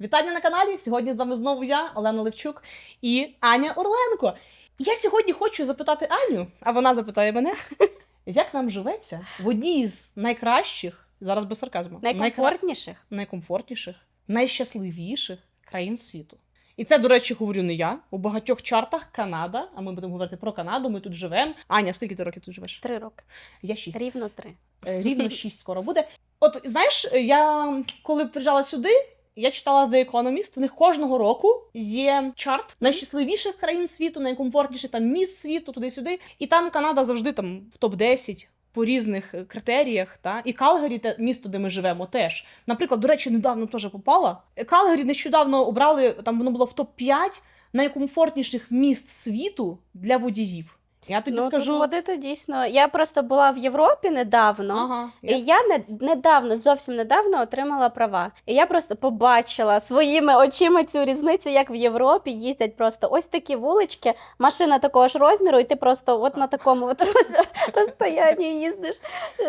Вітання на каналі. Сьогодні з вами знову я, Олена Левчук і Аня Орленко. Я сьогодні хочу запитати Аню, а вона запитає мене, як нам живеться в одній з найкращих, зараз без сарказму, Найкомфортніших. найкомфортніших, найщасливіших країн світу. І це, до речі, говорю не я. У багатьох чартах Канада, а ми будемо говорити про Канаду, ми тут живемо. Аня, скільки ти років тут живеш? Три роки. Я шість. Рівно три. Е, рівно 6 скоро буде. От знаєш, я коли приїжджала сюди, я читала The Economist, в них кожного року є чарт найщасливіших країн світу, найкомфортніших там міст світу, туди-сюди. І там Канада завжди там в топ-10 по різних е, критеріях. Та? І Калгарі, те місто, де ми живемо, теж. Наприклад, до речі, недавно теж попала. Калгарі нещодавно обрали, там воно було в топ-5 найкомфортніших міст світу для водіїв. Я тобі ну, скажу. тут водити дійсно. Я просто була в Європі недавно. Ага, І я не, недавно, зовсім недавно отримала права. І я просто побачила своїми очима цю різницю, як в Європі їздять просто ось такі вулички, машина такого ж розміру, і ти просто от на такому от роз- розстоянні їздиш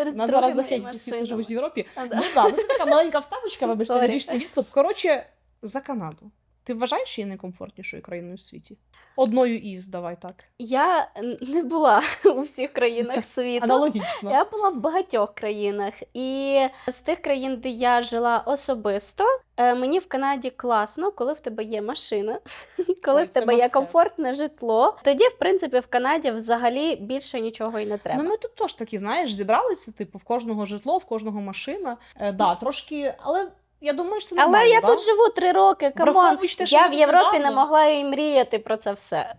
з На два другими рази хейті всі машинами. живуть в Європі. Ну так, це така маленька вставочка, вибачте, ліричний відступ. Коротше, за Канаду. Ти вважаєш є найкомфортнішою країною у світі? Одною із, давай так. Я не була у всіх країнах світу. Аналогічно. Я була в багатьох країнах, і з тих країн, де я жила особисто, е, мені в Канаді класно, коли в тебе є машина, коли Ой, в тебе є комфортне житло. Тоді, в принципі, в Канаді взагалі більше нічого і не треба. Ну, ми тут теж такі, знаєш, зібралися, типу, в кожного житло, в кожного машина. Е, да, трошки, але я думаю, що це Але нормально, я да? тут живу три роки. Камон, Враховуючи те, що я в тут Європі не недавно. могла і мріяти про це все.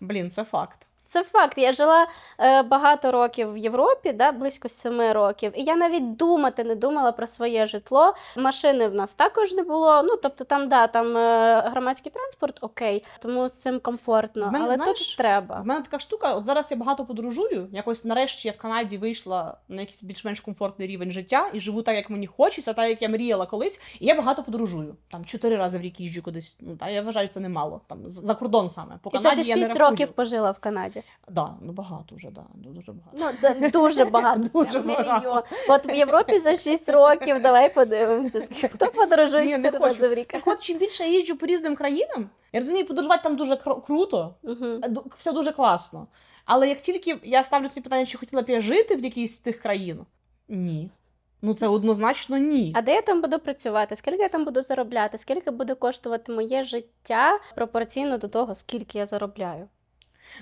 Блін, це факт. Це факт. Я жила е, багато років в Європі, да, близько семи років, і я навіть думати не думала про своє житло. Машини в нас також не було. Ну тобто, там да, там е, громадський транспорт, окей, тому з цим комфортно. Мене, Але знаєш, тут треба. В мене така штука, от зараз я багато подорожую. Якось нарешті я в Канаді вийшла на якийсь більш-менш комфортний рівень життя і живу так, як мені хочеться, так як я мріяла колись. І я багато подорожую. Там чотири рази в рік їжджу кудись. Ну та я вважаю, це немало. Там за кордон саме. По І це Канаді ти я не років пожила в Канаді. Да, ну багато вже, да, ну, дуже багато. Ну це дуже багато. Дуже багато. мільйон. От в Європі за 6 років. Давай подивимося. Хто подорожує Ні, не 4 хочу. рази в рік? Так от чим більше я їжджу по різним країнам, я розумію, подорожувати там дуже кру- круто, Угу. е, ду- все дуже класно. Але як тільки я ставлю собі питання, чи хотіла б я жити в якійсь з тих країн, ні. Ну це однозначно ні. А де я там буду працювати? Скільки я там буду заробляти? Скільки буде коштувати моє життя пропорційно до того, скільки я заробляю?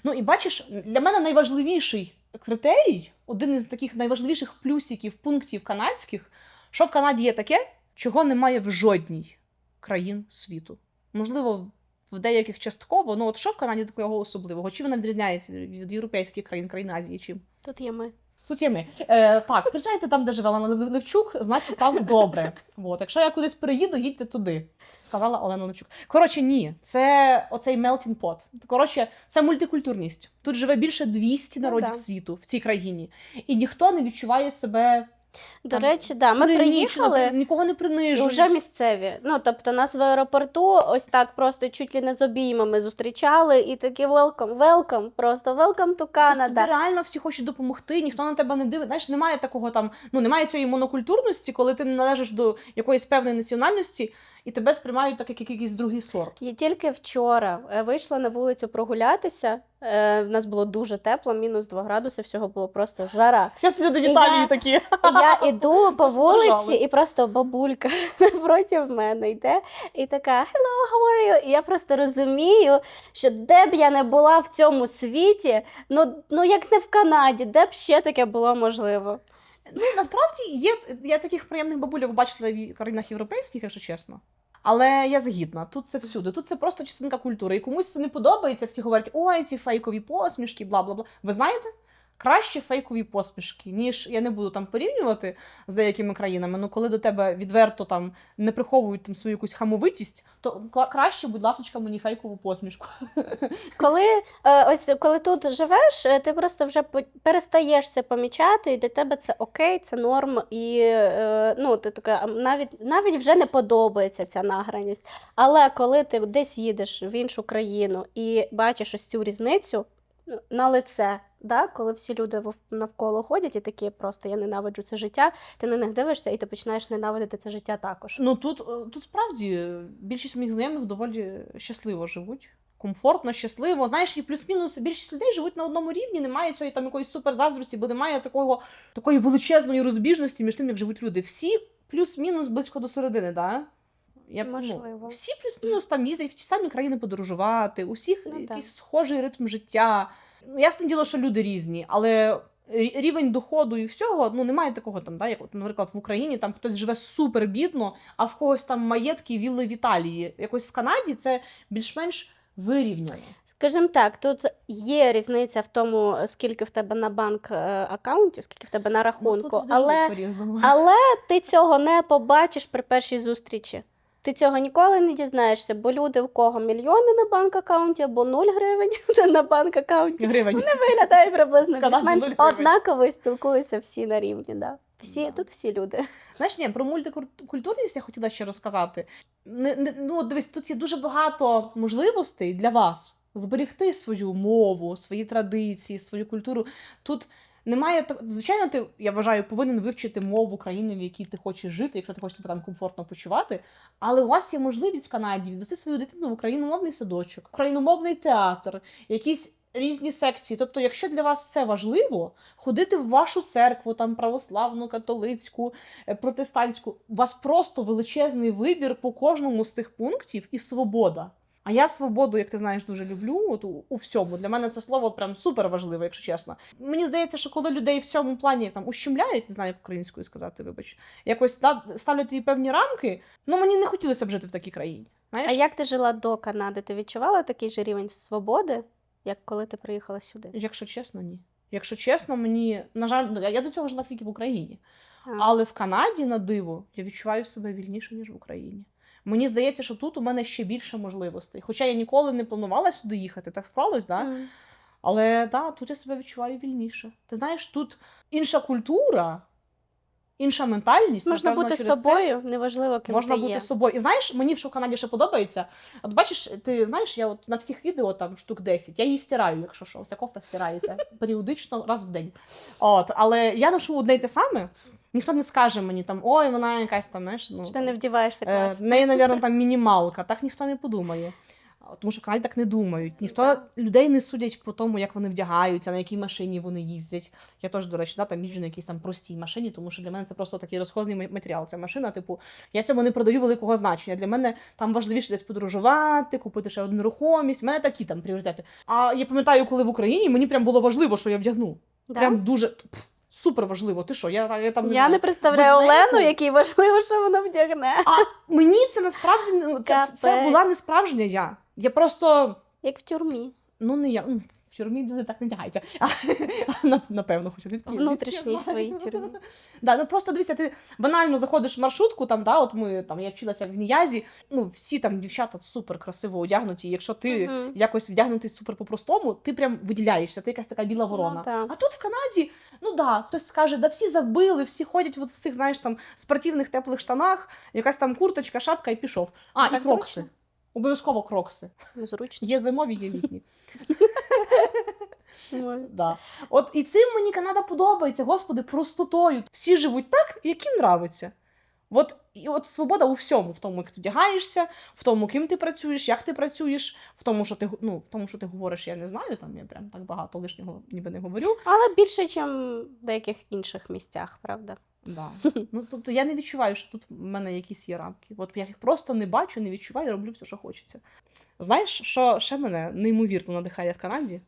Ну і бачиш, для мене найважливіший критерій, один із таких найважливіших плюсиків, пунктів канадських, що в Канаді є таке, чого немає в жодній країн світу. Можливо, в деяких частково, ну от що в Канаді такого особливого? Чи вона відрізняється від європейських країн, країн Азії? Чим? Тут є ми. Тут є ми. Е, так, приїжджайте там, де живе Олена Лев- Левчук, значить там добре. От, якщо я кудись приїду, їдьте туди, сказала Олена Левчук. Коротше, ні, це оцей melting pot. Коротше, це мультикультурність. Тут живе більше 200 Ну народів ну, світу в цій країні, і ніхто не відчуває себе До Там речі, да, ми приїхали. нікого не принижують. Вже місцеві. Ну тобто нас в аеропорту ось так просто чуть ли не з обіймами зустрічали і такі welcome, welcome, просто welcome to Тобі Canada. реально всі хочуть допомогти, ніхто на тебе не дивить. Знаєш, немає такого там, ну немає цієї монокультурності, коли ти не належиш до якоїсь певної національності, і тебе сприймають так, як якийсь другий сорт. Я тільки вчора е, вийшла на вулицю прогулятися. Е, в нас було дуже тепло, мінус 2 градуси, всього було просто жара. Зараз люди в Італії я- такі. Я іду по вулиці, і просто бабулька напроти мене йде і така Hello, how are you? І я просто розумію, що де б я не була в цьому світі, ну, ну як не в Канаді, де б ще таке було можливо. Ну, насправді є я таких приємних бабульок бачила в країнах європейських, якщо чесно. Але я згідна, тут це всюди. Тут це просто частинка культури. І комусь це не подобається. Всі говорять, ой, ці фейкові посмішки, бла бла бла. Ви знаєте? Краще фейкові посмішки, ніж я не буду там порівнювати з деякими країнами. Ну коли до тебе відверто там не приховують там свою якусь хамовитість, то краще, будь ласка, мені фейкову посмішку. Коли е, ось коли тут живеш, е, ти просто вже перестаєш це помічати, і для тебе це окей, це норм, і е, ну ти така навіть навіть вже не подобається ця награність. Але коли ти десь їдеш в іншу країну і бачиш ось цю різницю. На лице. Да? Коли всі люди навколо ходять і такі просто я ненавиджу це життя, ти на них дивишся і ти починаєш ненавидити це життя також. Ну тут, е, тут справді е, більшість моїх знайомих доволі щасливо живуть. Комфортно, щасливо. Знаєш, і плюс-мінус більшість людей живуть на одному рівні, немає цієї там якоїсь суперзаздрості, бо немає такого, такої величезної розбіжності між тим, як живуть люди. Всі плюс-мінус близько до середини, да? Я, б, Можливо. Ну, всі плюс-мінус там їздять в ті самі країни подорожувати, у всіх Ну, так. якийсь схожий ритм життя. Ну, ясне діло, що люди різні, але рівень доходу і всього, ну немає такого там, да, як, от, наприклад, в Україні там хтось живе супер бідно, а в когось там маєтки вілли в Італії. Якось в Канаді це більш-менш вирівняно. Скажімо так, тут є різниця в тому, скільки в тебе на банк е, аккаунті, скільки в тебе на рахунку, Ну, але, але ти цього не побачиш при першій зустрічі. Ти цього ніколи не дізнаєшся, бо люди, в кого мільйони на банк аккаунті або 0 гривень на банк аккаунті, Гривень. виглядає приблизно більш-менш однаково і спілкуються всі на рівні. Да. Всі, Да. Тут всі люди. Знаєш, ні, про мультикультурність я хотіла ще розказати. Не, не, ну, дивись, тут є дуже багато можливостей для вас зберегти свою мову, свої традиції, свою культуру. Тут немає. Звичайно, ти, я вважаю, повинен вивчити мову країни, в якій ти хочеш жити, якщо ти хочеш себе там комфортно почувати. Але у вас є можливість в Канаді відвести свою дитину в україномовний садочок, україномовний театр, якісь. Різні секції, тобто, якщо для вас це важливо, ходити в вашу церкву, там православну, католицьку, е, протестантську, у вас просто величезний вибір по кожному з цих пунктів і свобода. А я свободу, як ти знаєш, дуже люблю. От у, у всьому. Для мене це слово прям супер важливе, якщо чесно. Мені здається, що коли людей в цьому плані там ущемляють, не знаю, як українською сказати, вибач, якось да, ставлять тобі певні рамки. Ну мені не хотілося б жити в такій країні. Знаєш? А як ти жила до Канади? Ти відчувала такий же рівень свободи, як коли ти приїхала сюди? Якщо чесно, ні. Якщо чесно, мені на жаль, ну, я- я до цього жила тільки в Україні. А. Але в Канаді, на диво, я відчуваю себе вільніше, ніж в Україні. Мені здається, що тут у мене ще більше можливостей. Хоча я ніколи не планувала сюди їхати, так склалось, да? Але да, тут я себе відчуваю вільніше. Ти знаєш, тут інша культура, інша ментальність. Можна напевно, бути через це собою, неважливо, ким Можна ти бути є. собою. І знаєш, мені що в Канаді ще подобається. От бачиш, ти знаєш, я от на всіх відео там штук 10, я її стираю, якщо що. Ця кофта стирається періодично раз в день. От, але я ношу одне й те саме. Ніхто не скаже мені там, ой, вона якась там, знаєш, ну. Що ти не вдіваєшся Е, класно. в неї, мабуть, там мінімалка. Так ніхто не подумає. Тому що в так не думають. Ніхто людей не судять по тому, як вони вдягаються, на якій машині вони їздять. Я теж, до речі, да, там їжджу на якійсь там простій машині, тому що для мене це просто такий розходний матеріал. Ця машина, типу, я цьому не продаю великого значення. Для мене там важливіше десь подорожувати, купити ще одну нерухомість. У мене такі там пріоритети. А я пам'ятаю, коли в Україні мені прям було важливо, що я вдягну. Да? Прям дуже супер важливо. Ти що? Я, я там не Я знаю. не представляю Олену, ну, якій важливо, що вона вдягне. А мені це насправді ну, це, це була не справжня я. Я просто Як в тюрмі. ну не я. В тюрмі люди так не тягаються. А, Напевно, хоча звідки. Внутрішній своїй тюрмі. Да, ну просто дивися, ти банально заходиш в маршрутку, там, да, от ми там я вчилася в Ніязі. Ну, всі там дівчата супер красиво одягнуті. Якщо ти Мгм. якось вдягнутий супер по-простому, ти прям виділяєшся, ти якась така біла ворона. Ну, так. а тут в Канаді, ну да, хтось скаже, да всі забили, всі ходять от в цих, знаєш, там спортивних теплих штанах, якась там курточка, шапка і пішов. А, Так і крокси. зручно. Обов'язково крокси. Незручно. Є зимові, є літні. Да. От і цим мені Канада подобається, господи, простотою. Всі живуть так, як їм нравиться. От, і от свобода у всьому, в тому, як ти вдягаєшся, в тому, ким ти працюєш, як ти працюєш, в тому, що ти ну, в тому, що ти говориш, я не знаю, там я прям так багато лишнього ніби не говорю. Але більше, ніж в деяких інших місцях, правда? Да. Ну, тобто я не відчуваю, що тут в мене якісь є рамки. От я їх просто не бачу, не відчуваю, роблю все, що хочеться. Знаєш, що ще мене неймовірно надихає в Канаді?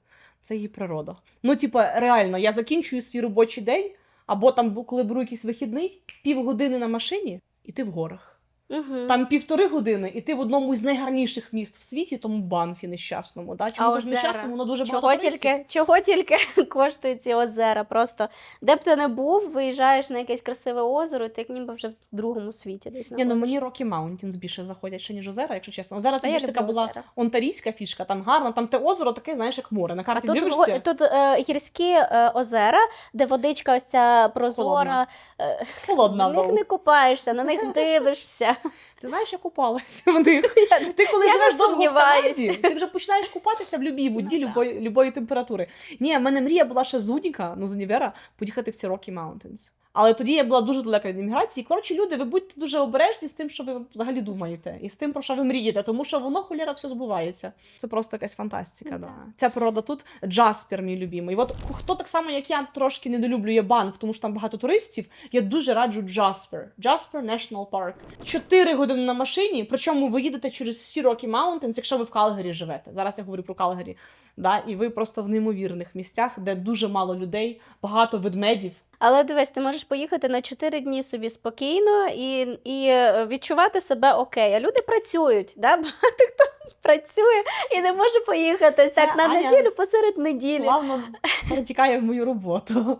Це її природа. Ну, типа, реально, я закінчую свій робочий день, або там, коли беру якийсь вихідний, півгодини на машині, і ти в горах. Угу. Там півтори години, і ти в одному із найгарніших міст в світі, тому банфі нещасному. Да? Чому А кажу озера? нещасному, воно дуже Чого багато туристів. тільки, чого тільки коштують ці озера? Просто де б ти не був, виїжджаєш на якесь красиве озеро, і ти як ніби вже в другому світі десь Ні, ну мені. Rocky Mountains більше заходять, ще ніж озера, якщо чесно. Озера це я більш люблю така була озера. онтарійська фішка, там гарно, там те озеро таке, знаєш, як море. На А карті тут, дивишся. го- тут е, гірські е, озера, де водичка ось ця прозора. Е, Холодна. в них не купаєшся, на них дивишся. Ти знаєш, я купалася в них. Я- Ти коли Я живеш довго в. Канаді, ти вже починаєш купатися в будь-якій воді, Ну, любої, любої температури. Ні, в мене мрія була ще з Уніка, ну з універа, поїхати в Сірокі Маунтинс. Mountains. Але тоді я була дуже далека від імміграції. Коротше, люди, ви будьте дуже обережні з тим, що ви взагалі думаєте, і з тим, про що ви мрієте, тому що воно холєра все збувається. Це просто якась фантастика. Да. Ця природа тут Джаспер, мій любимий. От хто так само, як я, трошки недолюблює банк, тому що там багато туристів. Я дуже раджу Джаспер. Джаспер National Park. Чотири години на машині, причому ви їдете через всі Rocky Mountains, якщо ви в Калгарі живете. Зараз я говорю про Калгарі. Да, і ви просто в неймовірних місцях, де дуже мало людей, багато ведмедів. Але дивись, ти можеш поїхати на 4 дні собі спокійно і, і е, відчувати себе окей. А люди працюють, да? багато хто працює і не може поїхати Це так на Аня неділю посеред неділі. Плавно перетікає в мою роботу.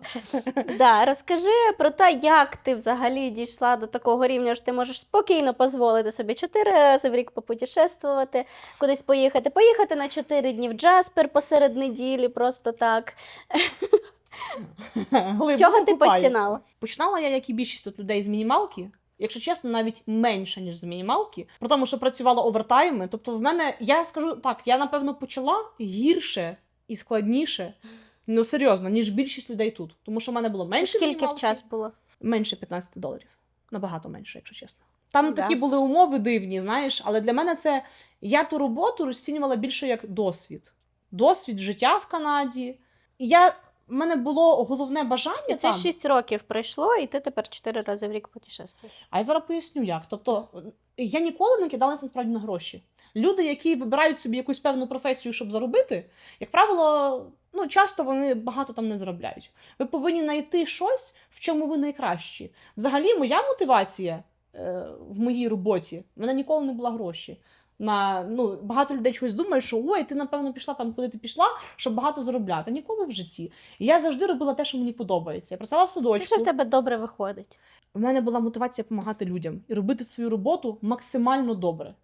Да, розкажи про те, як ти взагалі дійшла до такого рівня, що ти можеш спокійно дозволити собі чотири рази в рік попутешествувати, кудись поїхати. Поїхати на 4 дні в Джаспер посеред неділі, просто так. З чого ти починала? Починала я, як і більшість тут людей з мінімалки. Якщо чесно, навіть менше, ніж з мінімалки, про тому, що працювала овертайми. Тобто, в мене, я скажу так, я напевно почала гірше і складніше, ну серйозно, ніж більшість людей тут. Тому що в мене було менше Скільки в час було? менше 15 доларів. Набагато менше, якщо чесно. Там Да. такі були умови дивні, знаєш, але для мене це я ту роботу розцінювала більше як досвід. Досвід життя в Канаді. І я, в мене було головне бажання. І це там, 6 років пройшло, і ти тепер 4 рази в рік путешествуєш. А я зараз поясню як. Тобто, я ніколи не кидалася насправді на гроші. Люди, які вибирають собі якусь певну професію, щоб заробити, як правило, ну часто вони багато там не заробляють. Ви повинні знайти щось, в чому ви найкращі. Взагалі, моя мотивація е, в моїй роботі в мене ніколи не була гроші. На ну багато людей чогось думають, що ой, ти напевно пішла там, куди ти пішла, щоб багато заробляти. Ніколи в житті. І я завжди робила те, що мені подобається. Я працювала в Ти садочку. що в тебе добре виходить? в мене була мотивація допомагати людям і робити свою роботу максимально добре.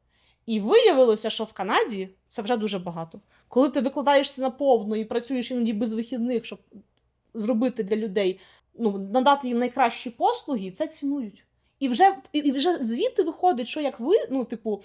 І виявилося, що в Канаді це вже дуже багато. Коли ти викладаєшся наповну і працюєш іноді без вихідних, щоб зробити для людей, ну, надати їм найкращі послуги, це цінують. І вже, і вже звідти виходить, що як ви, ну, типу,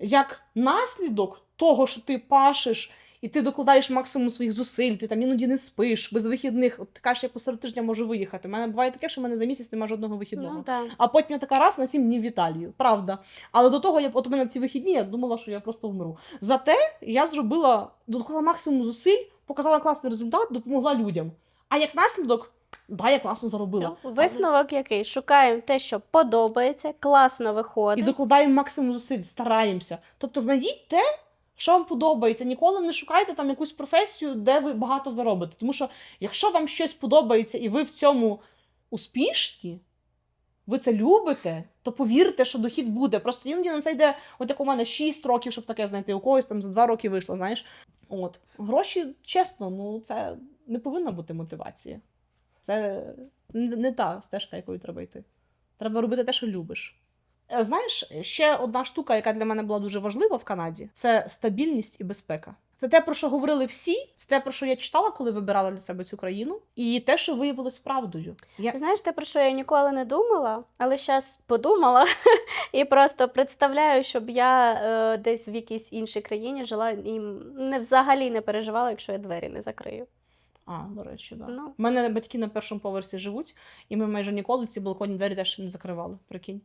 як наслідок того, що ти пашеш, і ти докладаєш максимум своїх зусиль, ти там іноді не спиш без вихідних. От ти кажеш, я посеред тижня можу виїхати. У мене буває таке, що в мене за місяць немає жодного вихідного. Ну так. А потім я така раз на сім днів в Італію. Правда. Але до того, я от у мене ці вихідні, я думала, що я просто вмру. Зате я зробила доклала максимум зусиль, показала класний результат, допомогла людям. А як наслідок, да, я класно заробила. Висновок який? Шукаємо те, що подобається, класно виходить. І докладаємо максимум зусиль, стараємося. Тобто знайдіть те, що вам подобається. Ніколи не шукайте там якусь професію, де ви багато заробите. Тому що якщо вам щось подобається і ви в цьому успішні, ви це любите, то повірте, що дохід буде. Просто іноді на це йде, от як у мене 6 років, щоб таке знайти, у когось там за 2 роки вийшло, знаєш. От. Гроші, чесно, ну це не повинна бути мотивація. Це не та стежка, якою треба йти. Треба робити те, що любиш. Е, Знаєш, ще одна штука, яка для мене була дуже важлива в Канаді, це стабільність і безпека. Це те, про що говорили всі, це те, про що я читала, коли вибирала для себе цю країну, і те, що виявилось правдою. Я... Знаєш, те, про що я ніколи не думала, але зараз подумала і просто представляю, щоб я е, десь в якійсь іншій країні жила і не взагалі не переживала, якщо я двері не закрию. А, до речі, да. Ну. У мене батьки на першому поверсі живуть, і ми майже ніколи ці балконні двері теж не закривали. Прикинь.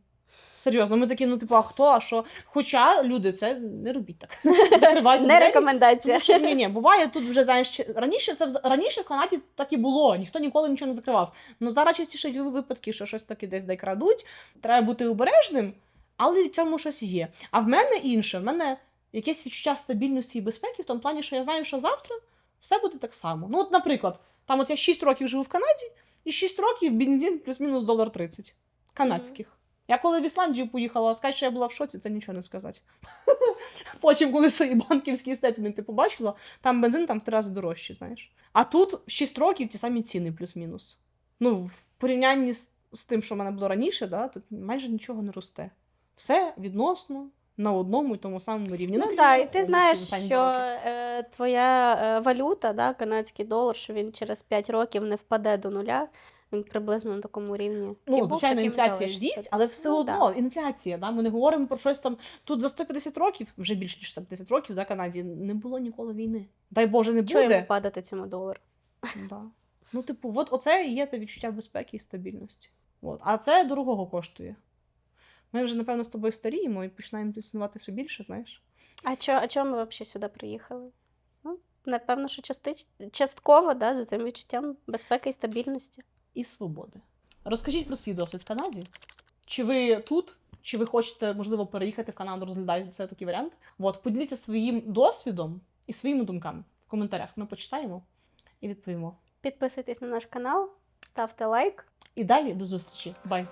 Серйозно, ми такі, ну типу, а хто, а що? Хоча люди, це не робіть так. Закривайте Не двері. рекомендація. Тому що ні, ні, буває тут вже знаєш, раніше це вз- раніше в Канаді так і було, ніхто ніколи нічого не закривав. Ну зараз частіше йдуть випадки, що щось таке десь де крадуть. Треба бути обережним, але в цьому щось є. А в мене інше, в мене якесь відчуття стабільності і безпеки в тому плані, що я знаю, що завтра все буде так само. Ну, от, наприклад, там от я 6 років живу в Канаді, і 6 років бензин плюс-мінус долар 30 канадських. Я коли в Ісландію поїхала, сказати, що я була в шоці, це нічого не сказати. Потім, коли свої банківські стетменти побачила, там бензин там в три рази дорожчий, знаєш. А тут 6 років ті самі ціни, плюс-мінус. Ну, в порівнянні з, з тим, що в мене було раніше, да, тут майже нічого не росте. Все відносно на одному і тому самому рівні. Ну так, і ти знаєш, що е, твоя е, валюта, да, канадський долар, що він через 5 років не впаде до нуля. він приблизно на такому рівні. Ну, був звичайно, інфляція з'їсть, але все Ну, одно да. інфляція. Да? Ми не говоримо про щось там. Тут за 150 років, вже більше ніж 150 років, да, Канаді не було ніколи війни. Дай Боже, не Чого буде. падати цьому долару? Да. Ну, типу, от оце і є те відчуття безпеки і стабільності. От. А це дорогого коштує. Ми вже, напевно, з тобою старіємо і починаємо існувати все більше, знаєш. А чо, а чого ми взагалі сюди приїхали? Ну, напевно, що частич... частково, да, за цим відчуттям безпеки і стабільності. І свободи. Розкажіть про свій досвід в Канаді. Чи ви тут, чи ви хочете, можливо, переїхати в Канаду, розглядаєте це такий варіант? От, поділіться своїм досвідом і своїми думками в коментарях. Ми почитаємо і відповімо. Підписуйтесь на наш канал, ставте лайк. І далі до зустрічі. Бай!